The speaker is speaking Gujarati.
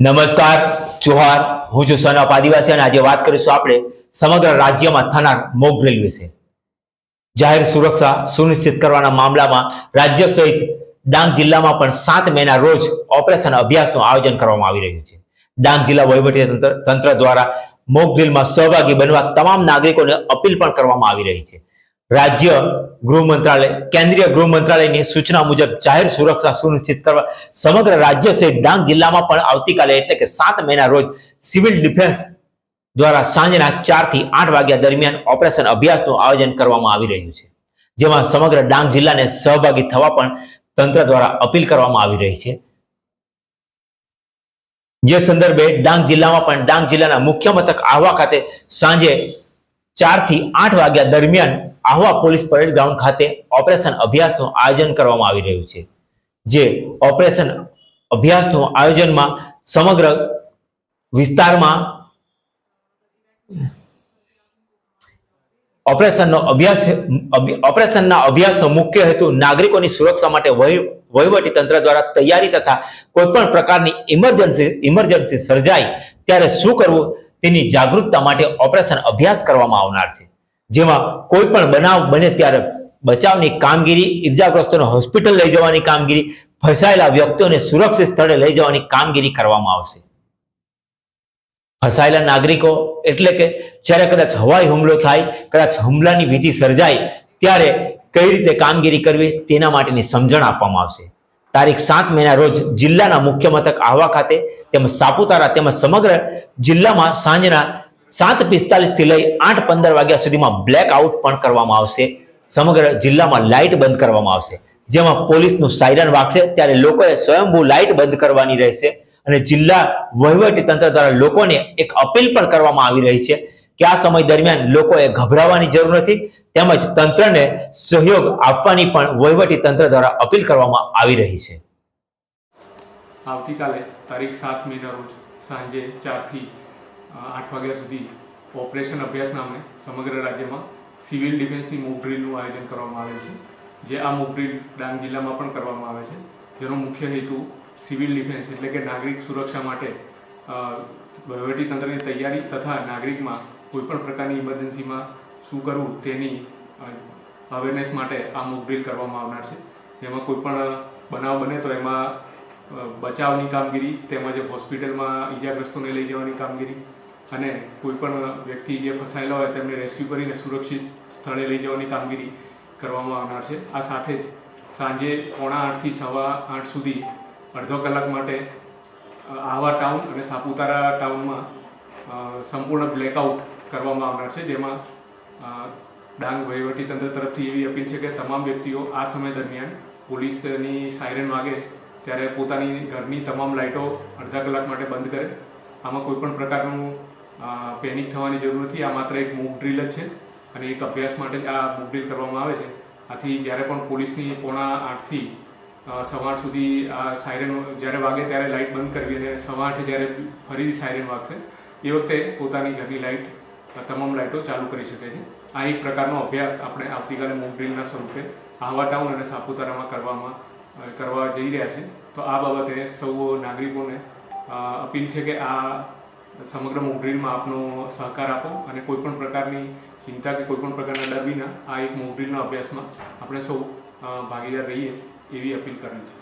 નમસ્કાર, જોહાર. હું છું સનપ આદિવાસી અને આજે વાત કરીશું આપણે સમગ્ર રાજ્યમાં થનાર મોક ડ્રિલ વિશે. જાહેર સુરક્ષા સુનિશ્ચિત કરવાના મામલામાં રાજ્ય સહિત ડાંગ જિલ્લામાં પણ સાત મેના રોજ ઓપરેશન અભ્યાસનું આયોજન કરવામાં આવી રહ્યું છે. ડાંગ જિલ્લા વહીવટી તંત્ર તંત્ર દ્વારા મોક ડ્રિલમાં સહભાગી બનવા તમામ નાગરિકોને અપીલ પણ કરવામાં આવી રહી છે. રાજ્ય ગૃહ મંત્રાલય, કેન્દ્રીય ગૃહ મંત્રાલયની સૂચના મુજબ જાહેર સુરક્ષા સુનિશ્ચિત કરવા સમગ્ર રાજ્ય સહિત ડાંગ જિલ્લામાં પણ આવતીકાલે એટલે કે સાત મહિના રોજ સિવિલ ડિફેન્સ દ્વારા સાંજના ચારથી આઠ વાગ્યા દરમિયાન ઓપરેશન અભ્યાસનું આયોજન કરવામાં આવી રહ્યું છે, જેમાં સમગ્ર ડાંગ જિલ્લાને સહભાગી થવા પણ તંત્ર દ્વારા અપીલ કરવામાં આવી રહી છે. જે સંદર્ભે ડાંગ જિલ્લામાં પણ ડાંગ જિલ્લાના મુખ્ય મથક આહવા ખાતે સાંજે ચારથી આઠ વાગ્યા દરમિયાન આહવા પોલીસ પરેડ ગ્રાઉન્ડ ખાતે ઓપરેશન અભ્યાસનું આયોજન કરવામાં આવી રહ્યું છે. જે ઓપરેશન અભ્યાસનું આયોજનમાં સમગ્ર વિસ્તારમાં ઓપરેશનનો અભ્યાસ ઓપરેશનના અભ્યાસનો મુખ્ય હેતુ નાગરિકોની સુરક્ષા માટે વહીવટી તંત્ર દ્વારા તૈયારી તથા કોઈપણ પ્રકારની ઇમરજન્સી ઇમરજન્સી સર્જાય ત્યારે શું કરવું તેની જાગૃતતા માટે ઓપરેશન અભ્યાસ કરવામાં આવનાર છે. જેમાં કોઈ પણ બનાવ બને ત્યારે બચાવની કામગીરી ઇજાગ્રસ્તોને હોસ્પિટલ લઈ જવાની કામગીરી, ફસાયેલા વ્યક્તિઓને સુરક્ષિત સ્થળે લઈ જવાની કામગીરી કરવામાં આવશે. ફસાયેલા નાગરિકો એટલે કે જ્યારે કદાચ હવાઈ હુમલો થાય, કદાચ હુમલાની વિધિ સર્જાય, ત્યારે કઈ રીતે કામગીરી કરવી તેના માટેની સમજણ આપવામાં આવશે. તારીખ સાત મેના રોજ જિલ્લાના મુખ્ય મથક આહવા ખાતે તેમજ સાપુતારા તેમજ સમગ્ર જિલ્લામાં સાંજના સાત પિસ્તાલીસથી લઈ આઠ પંદર વાગ્યા સુધીમાં બ્લેક આઉટ પણ કરવામાં આવશે. સમગ્ર જિલ્લામાં લાઇટ બંધ કરવામાં આવશે. જેમાં પોલીસનું સાયરન વાગશે ત્યારે લોકોએ સ્વયંભૂ લાઇટ બંધ કરવાની રહેશે અને જિલ્લા વહીવટી તંત્ર દ્વારા લોકોને એક અપીલ પણ કરવામાં આવી રહી છે. કે આ સમય દરમિયાન લોકોએ ગભરાવાની જરૂર નથી તેમજ તંત્રને સહયોગ આપવાની પણ વહીવટી તંત્ર દ્વારા અપીલ કરવામાં આવી રહી છે. આવતીકાલે તારીખ સાત મેના રોજ સાંજે ચારથી આઠ વાગ્યા સુધી ઓપરેશન અભ્યાસ નામે સમગ્ર રાજ્યમાં સિવિલ ડિફેન્સની મોક આયોજન કરવામાં આવેલ છે જે આ મોક ડાંગ જિલ્લામાં પણ કરવામાં આવે છે. જેનો મુખ્ય હેતુ સિવિલ ડિફેન્સ એટલે કે નાગરિક સુરક્ષા માટે અ, વહીવટી તંત્રની તૈયારી તથા નાગરિકમાં કોઈપણ પ્રકારની ઇમરજન્સીમાં શું કરવું તેની અવેરનેસ માટે આ મોકડ્રીલ કરવામાં આવનાર છે. જેમાં કોઈપણ બનાવ બને તો એમાં બચાવની કામગીરી તેમજ હોસ્પિટલમાં ઈજાગ્રસ્તોને લઈ જવાની કામગીરી અને કોઈપણ વ્યક્તિ જે ફસાયેલા હોય તેમને રેસ્ક્યુ કરીને સુરક્ષિત સ્થળે લઈ જવાની કામગીરી કરવામાં આવનાર છે. આ સાથે જ સાંજે પોણા આઠથી સવા આઠ સુધી અડધો કલાક માટે આહવા ટાઉન અને સાપુતારા ટાઉનમાં સંપૂર્ણ બ્લેકઆઉટ કરવામાં આવનાર છે જેમાં ડાંગ વહીવટી તંત્ર તરફથી એવી અપીલ છે કે તમામ વ્યક્તિઓ આ સમય દરમિયાન પોલીસની સાયરન વાગે ત્યારે પોતાની ઘરની તમામ લાઇટો અડધા કલાક માટે બંધ કરે. આમાં કોઈ પણ પ્રકારનું પેનિક થવાની જરૂર નથી. આ માત્ર એક મૂક ડ્રીલ જ છે અને એક અભ્યાસ માટે આ મૂક ડ્રીલ કરવામાં આવે છે. આથી જ્યારે પણ પોલીસની પોણા આઠથી અ, સવા આઠ સુધી આ સાયરન જ્યારે વાગે ત્યારે લાઇટ બંધ કરવી અને સવા આઠે જ્યારે ફરીથી સાયરન વાગશે એ વખતે પોતાની ઘરની લાઇટ તમામ લાઇટો ચાલુ કરી શકે છે. આ એક પ્રકારનો અભ્યાસ આપણે આવતીકાલે મોક ડ્રીલના સ્વરૂપે આહવા ટાઉન અને સાપુતારામાં કરવામાં કરવા જઈ રહ્યા છે. તો આ બાબતે સૌ નાગરિકોને અપીલ છે કે આ સમગ્ર મોક ડ્રીલમાં આપનો સહકાર આપો અને કોઈપણ પ્રકારની ચિંતા કે કોઈપણ પ્રકારના ડર વિના આ એક મોક ડ્રીલના અભ્યાસમાં આપણે સૌ ભાગીદાર રહીએ એવી અપીલ કરવી છે.